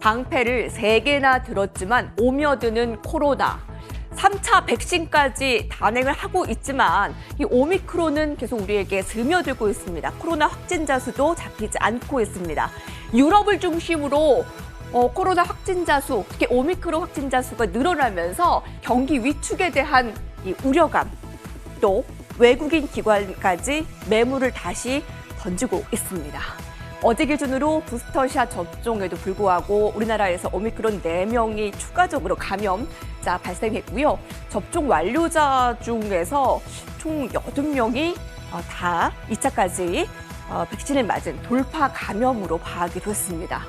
방패를 세개나 들었지만 오며드는 코로나. 3차 백신까지 단행을 하고 있지만 이 오미크론은 계속 우리에게 스며들고 있습니다. 코로나 확진자 수도 잡히지 않고 있습니다. 유럽을 중심으로 어, 코로나 확진자 수, 특히 오미크론 확진자 수가 늘어나면서 경기 위축에 대한 이 우려감, 또 외국인 기관까지 매물을 다시 던지고 있습니다. 어제 기준으로 부스터샷 접종에도 불구하고 우리나라에서 오미크론 4명이 추가적으로 감염자 발생했고요. 접종 완료자 중에서 총 80명이 어, 다 2차까지 어, 백신을 맞은 돌파 감염으로 파악이 됐습니다.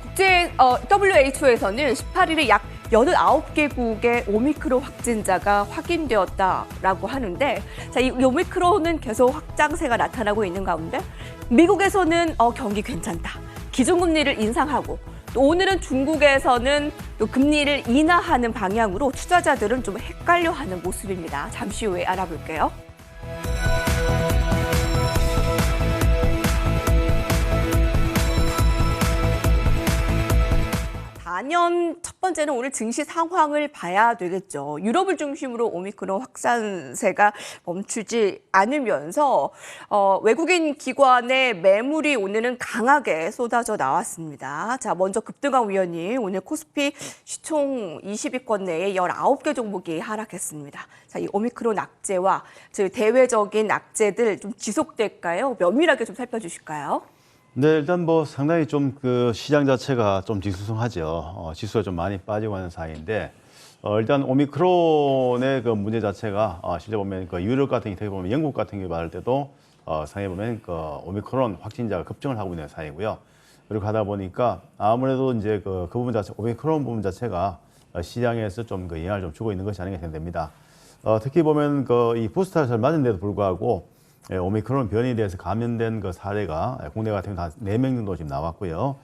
국제 어, WHO에서는 18일에 약 89개국의 오미크론 확진자가 확인되었다라고 하는데 자, 이 오미크론은 계속 확장세가 나타나고 있는 가운데 미국에서는 어, 경기 괜찮다. 기준금리를 인상하고 또 오늘은 중국에서는 또 금리를 인하하는 방향으로 투자자들은 좀 헷갈려하는 모습입니다. 잠시 후에 알아볼게요. 단연 첫 번째는 오늘 증시 상황을 봐야 되겠죠. 유럽을 중심으로 오미크론 확산세가 멈추지 않으면서 어, 외국인 기관의 매물이 오늘은 강하게 쏟아져 나왔습니다. 자, 먼저 급등한 위원님 오늘 코스피 시총 20위권 내에 19개 종목이 하락했습니다. 자, 이 오미크론 악재와 즉 대외적인 악재들 좀 지속될까요? 면밀하게 좀 살펴주실까요? 네, 일단 뭐 상당히 좀 그 시장 자체가 좀 뒤숭숭하죠. 어, 지수가 좀 많이 빠지고 하는 상황인데, 어, 일단 오미크론의 그 문제 자체가 어, 실제 보면 그 유럽 같은 경우에 보면 영국 같은 경우에 말할 때도 어, 상해 보면 그 오미크론 확진자가 급증을 하고 있는 상황이고요. 그리고 하다 보니까 아무래도 이제 그, 그 부분 자체, 오미크론 부분 자체가 어, 시장에서 좀 그 영향을 좀 주고 있는 것이 아닌가 생각됩니다. 어, 특히 보면 그 이 부스터를 맞은데도 불구하고 예, 오미크론 변이에 대해서 감염된 그 사례가 국내 같은 경우 한4명 정도 지금 나왔고요.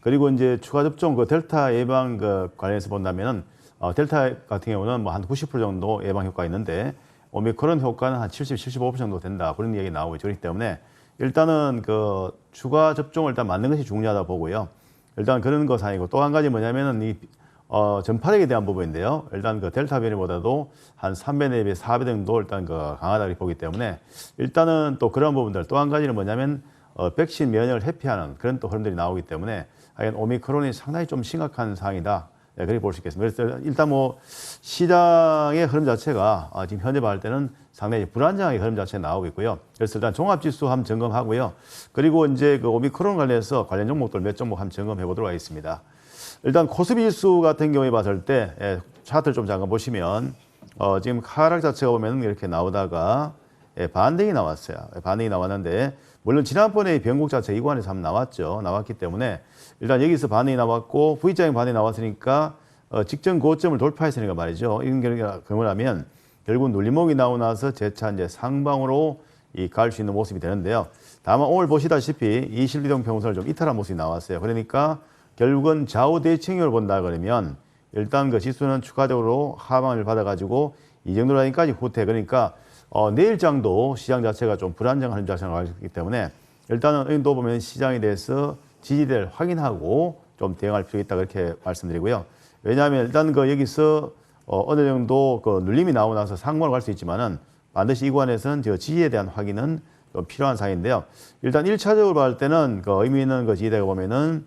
그리고 이제 추가 접종 그 델타 예방 그 관련해서 본다면은 어, 델타 같은 경우는 뭐 한 90% 정도 예방 효과가 있는데 오미크론 효과는 한 70, 75% 정도 된다. 그런 얘기 나오고 있죠. 그렇기 때문에 일단은 그 추가 접종을 일단 맞는 것이 중요하다 보고요. 일단 그런 것 아니고 또 한 가지 뭐냐면은 이 어, 전파력에 대한 부분인데요. 일단 그 델타 변이보다도 한 3배, 4배, 4배 정도 일단 그 강하다고 보기 때문에 일단은 또 그런 부분들 또 한 가지는 뭐냐면 어, 백신 면역을 회피하는 그런 또 흐름들이 나오기 때문에 하여간 오미크론이 상당히 좀 심각한 상황이다. 네, 그렇게 볼 수 있겠습니다. 그래서 일단 뭐 시장의 흐름 자체가 어, 지금 현재 봤을 때는 상당히 불안정하게 흐름 자체가 나오고 있고요. 그래서 일단 종합지수 한번 점검하고요. 그리고 이제 그 오미크론 관련해서 관련 종목들 몇 종목 한번 점검해 보도록 하겠습니다. 일단 코스피 지수 같은 경우에 봤을 때 예, 차트를 좀 잠깐 보시면 어, 지금 하락 자체가 보면 이렇게 나오다가 예, 반등이 나왔어요. 예, 반등이 나왔는데 물론 지난번에 변곡 자체 이관에서 한번 나왔죠. 나왔기 때문에 일단 여기서 반응이 나왔고 V자형 반응이 나왔으니까 어, 직전 고점을 돌파했으니까 말이죠. 이런 경우를 하면 결국 눌림목이 나오고 나서 재차 이제 상방으로 이 갈 수 있는 모습이 되는데요. 다만 오늘 보시다시피 이 실비동 평선을 좀 이탈한 모습이 나왔어요. 그러니까 결국은 좌우 대칭을 본다 그러면 일단 그 지수는 추가적으로 하방을 받아가지고 이 정도라니까지 후퇴 그러니까 어, 내일장도 시장 자체가 좀 불안정한 자세가 나왔기 때문에 일단은 의도 보면 시장에 대해서 지지대를 확인하고 좀 대응할 필요가 있다 그렇게 말씀드리고요. 왜냐하면 일단 그 여기서 어, 어느 정도 그 눌림이 나오고 나서 상방으로 갈수 있지만은 반드시 이 구간에서는 저 지지에 대한 확인은 좀 필요한 사항인데요. 일단 1차적으로 봤을 때는 그 의미 있는 그 지지대가 보면은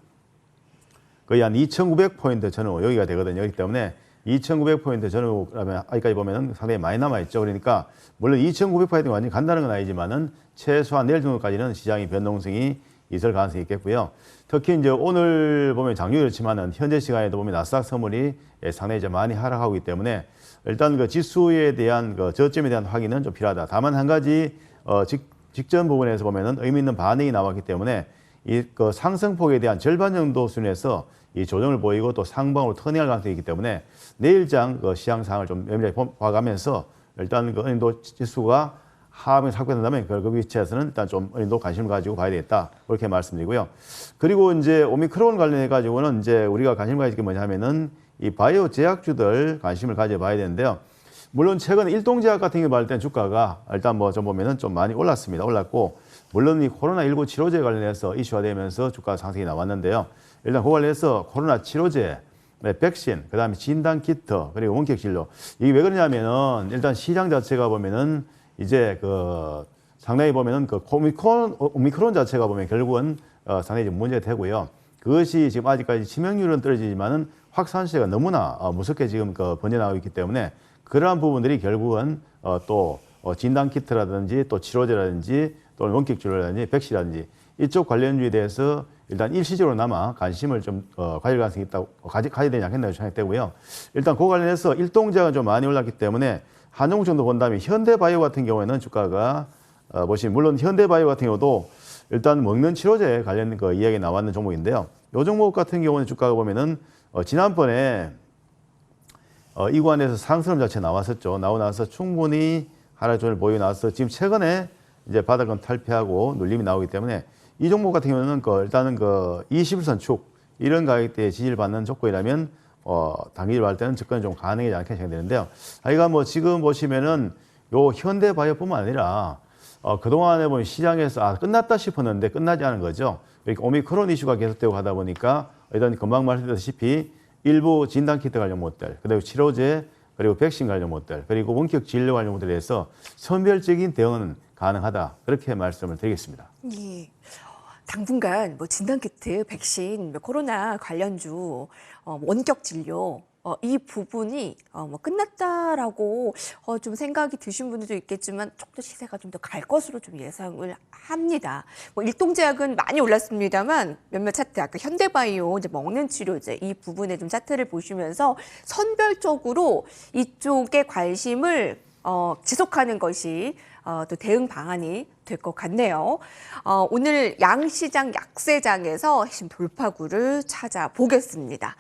거의 한 2,900포인트 전후 여기가 되거든요. 그렇기 때문에 2,900포인트 전후라면 아직까지 보면은 상당히 많이 남아있죠. 그러니까 물론 2,900포인트가 완전히 간다는 건 아니지만은 최소한 내일 정도까지는 시장의 변동성이 있을 가능성이 있겠고요. 특히 이제 오늘 보면 장중이 그렇지만은 현재 시간에도 보면 나스닥 선물이 예, 상당히 이제 많이 하락하고 있기 때문에 일단 그 지수에 대한 그 저점에 대한 확인은 좀 필요하다. 다만 한 가지 어, 직, 직전 부분에서 보면은 의미 있는 반응이 나왔기 때문에 이 그 상승폭에 대한 절반 정도 수준에서 이 조정을 보이고 또 상방으로 터닝할 가능성이 있기 때문에 내일장 그 시장 상황을 좀 면밀하게 봐가면서 일단 그 은행도 지수가 하방에 삭변된다면 그 위치에서는 일단 좀 은행도 관심을 가지고 봐야 되겠다 그렇게 말씀드리고요. 그리고 이제 오미크론 관련해 가지고는 이제 우리가 관심을 가질 게 뭐냐면은 이 바이오 제약주들 관심을 가져봐야 되는데요. 물론 최근 일동 제약 같은 경우 봤을 때 주가가 일단 뭐 좀 보면은 좀 많이 올랐습니다. 올랐고 물론 이 코로나19 치료제 관련해서 이슈화 되면서 주가 상승이 나왔는데요. 일단 그 관련해서 코로나 치료제, 네, 백신, 그 다음에 진단 키트, 그리고 원격 진료. 이게 왜 그러냐면은 일단 시장 자체가 보면은 이제 그 상당히 보면은 그 오미크론, 오미크론 자체가 보면 결국은 어, 상당히 좀 문제가 되고요. 그것이 지금 아직까지 치명률은 떨어지지만은 확산세가 너무나 어, 무섭게 지금 그 번져나가고 있기 때문에 그러한 부분들이 결국은 어, 또 어, 진단 키트라든지 또 치료제라든지 또 원격 치료라든지 백신이라든지 이쪽 관련주에 대해서 일단 일시적으로나마 관심을 좀 어, 가질 가능성이 있다고 가지, 가져야 되지 않겠나 생각되고요. 일단 그 관련해서 일동작은 좀 많이 올랐기 때문에 한종 정도 본다면 현대바이오 같은 경우에는 주가가 어, 보시면 물론 현대바이오 같은 경우도 일단 먹는 치료제 관련 그 이야기 나왔는 종목인데요. 요 종목 같은 경우는 주가가 보면은 어, 지난번에 어, 이관에서 상승 자체 나왔었죠. 나오고 나서 충분히 하락존을 보여나서 지금 최근에 이제 바닥은 탈피하고 눌림이 나오기 때문에 이 종목 같은 경우는 그 일단은 그 21선 축 이런 가격대에 지지를 받는 조건이라면 어, 단기를 할 때는 접근이 좀 가능하지 않게 생각되는데요. 하여간 뭐 지금 보시면은 요 현대바이오뿐만 아니라 어, 그동안에 보면 시장에서 아, 끝났다 싶었는데 끝나지 않은 거죠. 이렇게 오미크론 이슈가 계속되고 하다 보니까 일단 금방 말씀드렸다시피 일부 진단키트 관련 못들, 그리고 치료제, 그리고 백신 관련 못들, 그리고 원격 진료 관련 못들에 대해서 선별적인 대응은 가능하다. 그렇게 말씀을 드리겠습니다. 예. 당분간 뭐 진단 키트, 백신, 뭐 코로나 관련주, 어, 원격 진료 어, 이 부분이 어, 뭐 끝났다라고 어, 좀 생각이 드신 분들도 있겠지만 조금 더 시세가 좀 더 갈 것으로 좀 예상을 합니다. 뭐 일동제약은 많이 올랐습니다만 몇몇 차트 아까 현대바이오 이제 먹는 치료제 이 부분에 좀 차트를 보시면서 선별적으로 이쪽에 관심을 어, 지속하는 것이 어, 또 대응 방안이 될 것 같네요. 어, 오늘 양시장 약세장에서 핵심 돌파구를 찾아보겠습니다.